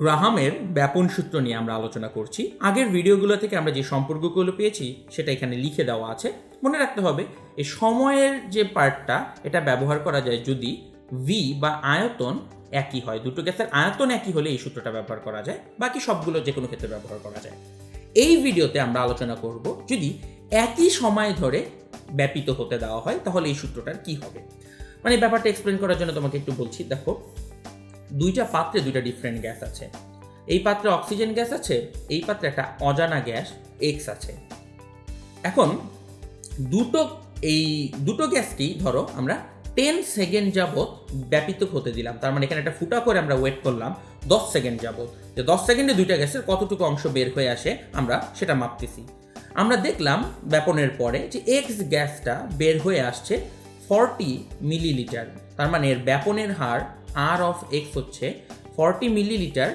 গ্রাহামের ব্যাপন সূত্র নিয়ে আমরা আলোচনা করছি। আগের ভিডিওগুলো থেকে আমরা যে সম্পর্কগুলো পেয়েছি, সেটা এখানে লিখে দেওয়া আছে। মনে রাখতে হবে এই সময়ের যে পার্টটা, এটা ব্যবহার করা যায় যদি ভি বা আয়তন একই হয়। দুটো গ্যাসের আয়তন একই হলে এই সূত্রটা ব্যবহার করা যায়, বাকি সবগুলো যে কোনো ক্ষেত্রে ব্যবহার করা যায়। এই ভিডিওতে আমরা আলোচনা করব, যদি একই সময় ধরে ব্যাপিত হতে দেওয়া হয়, তাহলে এই সূত্রটার কি হবে? মানে ব্যাপারটা এক্সপ্লেন করার জন্য তোমাকে একটু বলছি, দেখো দুইটা পাত্রে দুইটা ডিফারেন্ট গ্যাস আছে। এই পাত্রে অক্সিজেন গ্যাস আছে, এই পাত্রে একটা অজানা গ্যাস এক্স আছে। এখন, দুটো এই দুটো গ্যাসটি ধরো, আমরা টেন সেকেন্ড যাবত ব্যাপিত হতে দিলাম। তার মানে এখানে একটা ফুটা করে আমরা ওয়েট করলাম, দশ সেকেন্ড যাবত যে দশ সেকেন্ডে দুইটা গ্যাসের কতটুকু অংশ বের হয়ে আসে, আমরা সেটা মাপতেছি। আমরা দেখলাম ব্যাপনের পরে যে এক্স গ্যাসটা বের হয়ে আসছে ফর্টি মিলিলিটার তার মানে এর ব্যাপনের হার আর অফ এক্স হচ্ছে forty millilitre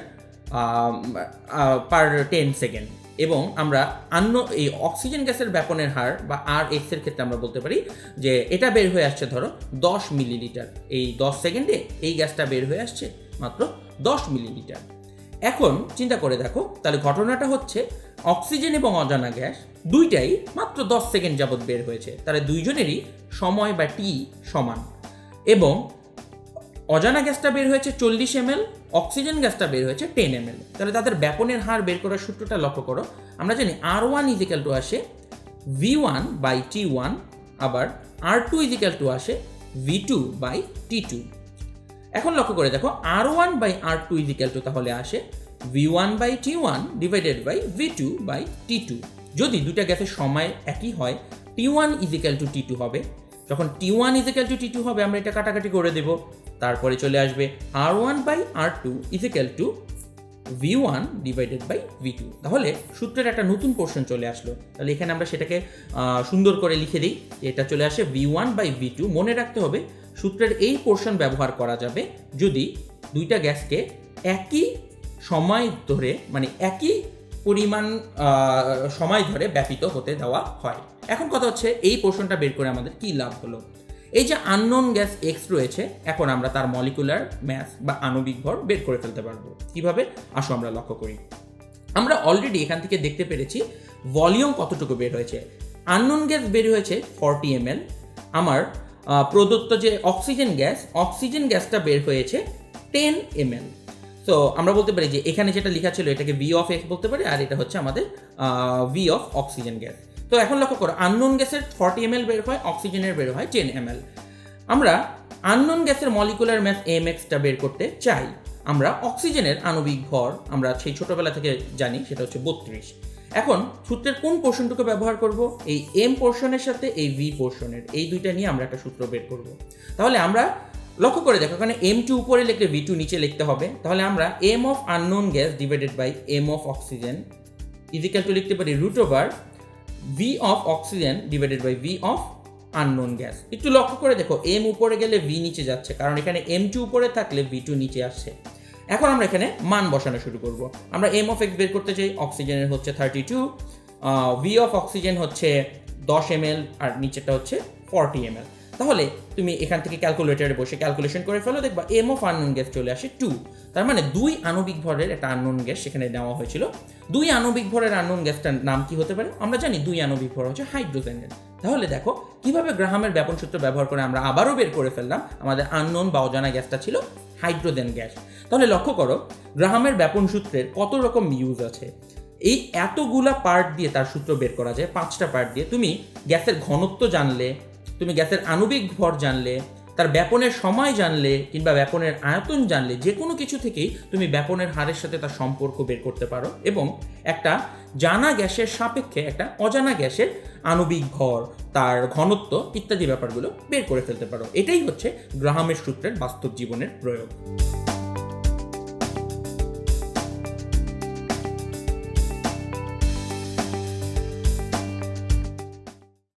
per ten second এবং আমরা অন্য এই অক্সিজেন গ্যাসের ব্যাপনের হার বা আর এক্সের ক্ষেত্রে আমরা বলতে পারি যে এটা বের হয়ে আসছে ধরো দশ মিলিলিটার এই দশ সেকেন্ডে এই গ্যাসটা বের হয়ে আসছে মাত্র দশ মিলিলিটার এখন চিন্তা করে দেখো, তাহলে ঘটনাটা হচ্ছে অক্সিজেন এবং অজানা গ্যাস দুইটাই মাত্র দশ সেকেন্ড যাবৎ বের হয়েছে। তাহলে দুইজনেরই সময় বা টি সমান। এবং অজানা গ্যাসটা বের হয়েছে চল্লিশ এম অক্সিজেন গ্যাসটা বের হয়েছে টেন এম তাহলে তাদের ব্যাপনের হার বের করার সূত্রটা লক্ষ্য করো। আমরা জানি r one is equal to আসে v one by t one আবার r two is equal to আসে v two by t two এখন লক্ষ্য করে দেখো r one by r two is equal to তাহলে আসে v one by t one divided by v two by t two যদি দুটা গ্যাসের সময় একই হয় t one is equal to t two হবে। যখন t one is equal to t two হবে, আমরা এটা কাটাকাটি করে দেব। তারপরে চলে আসবে r one by r two is equal to v one divided by v two তাহলে সূত্রের একটা নতুন পোর্শন চলে আসলো। তাহলে এখানে আমরা সেটাকে সুন্দর করে লিখে দিই। এটা চলে আসে v one by v two মনে রাখতে হবে, সূত্রের এই পোর্শন ব্যবহার করা যাবে যদি দুইটা গ্যাসকে একই সময় ধরে মানে একই পরিমাণ সময় ধরে ব্যাপিত হতে দেওয়া হয়। এখন কথা হচ্ছে, এই পোর্শনটা বের করে আমাদের কি লাভ হলো? এই যে আননোন গ্যাস এক্স রয়েছে, এখন আমরা তার মলিকুলার ম্যাস বা আণবিক ভর বের করে ফেলতে পারব। কীভাবে? আসো আমরা লক্ষ্য করি। আমরা অলরেডি এখান থেকে দেখতে পেরেছি ভলিউম কতটুকু বের হয়েছে। আননোন গ্যাস বের হয়েছে ফর্টি এম আমার প্রদত্ত যে অক্সিজেন গ্যাস অক্সিজেন গ্যাসটা বের হয়েছে টেন এম তো আমরা বলতে পারি যে এখানে যেটা লেখা ছিল এটাকে ভি অফ এক্স বলতে পারি, আর এটা হচ্ছে আমাদের ভি অফ অক্সিজেন গ্যাস তো এখন লক্ষ্য করো আননোন গ্যাসের ফর্টি এম বের হয় অক্সিজেনের বের হয় টেন এম আমরা আননোন গ্যাসের মলিকুলার ম্যাস এম এক্সটা বের করতে চাই। আমরা অক্সিজেনের আণবিক ভর, আমরা সেই ছোটবেলা থেকে জানি, সেটা হচ্ছে বত্রিশ। এখন সূত্রের কোন পোর্শনটুকু ব্যবহার করব? এই এম পোর্শনের সাথে এই ভি পোর্শনের এই দুইটা নিয়ে আমরা একটা সূত্র বের করব। তাহলে আমরা লক্ষ্য করে দেখো, এখানে এম টু উপরে লিখলে ভি টু নিচে লিখতে হবে। তাহলে আমরা m of unknown gas divided by m of oxygen is equal to লিখতে পারি root over v of oxygen divided by v of unknown gas একটু লক্ষ্য করে দেখো এম উপরে গেলে ভি নিচে যাচ্ছে, কারণ এখানে এম টু উপরে থাকলে ভি টু নিচে আসছে। এখন আমরা এখানে মান বসানো শুরু করব। আমরা এম অফ এক্স বের করতে চাই অক্সিজেনের হচ্ছে thirty two v of oxygen হচ্ছে দশ এম আর নিচেটা হচ্ছে ফর্টি এম তাহলে তুমি এখান থেকে ক্যালকুলেটারে বসে ক্যালকুলেশন করে ফেলো, দেখবা এম অফ আননোন গ্যাস চলে আসে টু তার মানে দুই আণবিক ভরের একটা আননোন গ্যাস সেখানে নেওয়া হয়েছিল। দুই আণবিক ভরের আননোন গ্যাসটার নাম কি হতে পারে? আমরা জানি দুই আণবিক ভর হচ্ছে হাইড্রোজেনের তাহলে দেখো, কীভাবে গ্রাহামের ব্যাপন সূত্র ব্যবহার করে আমরা আবারও বের করে ফেললাম, আমাদের আননোন বা অজানা গ্যাসটা ছিল হাইড্রোজেন গ্যাস তাহলে লক্ষ্য করো, গ্রাহামের ব্যাপন সূত্রের কত রকম ইউজ আছে? এই এতগুলা পার্ট দিয়ে তার সূত্র বের করা যায়, পাঁচটা পার্ট দিয়ে। তুমি গ্যাসের ঘনত্ব জানলে তুমি গ্যাসের আণবিক ভর জানলে, তার ব্যাপনের সময় জানলে কিংবা ব্যাপনের আয়তন জানলে, যে কোনো কিছু থেকেই তুমি ব্যাপনের হারের সাথে তার সম্পর্ক বের করতে পারো এবং একটা জানা গ্যাসের সাপেক্ষে একটা অজানা গ্যাসের আণবিক ভর, তার ঘনত্ব ইত্যাদি ব্যাপারগুলো বের করে ফেলতে পারো। এটাই হচ্ছে গ্রাহামের সূত্রের বাস্তব জীবনের প্রয়োগ।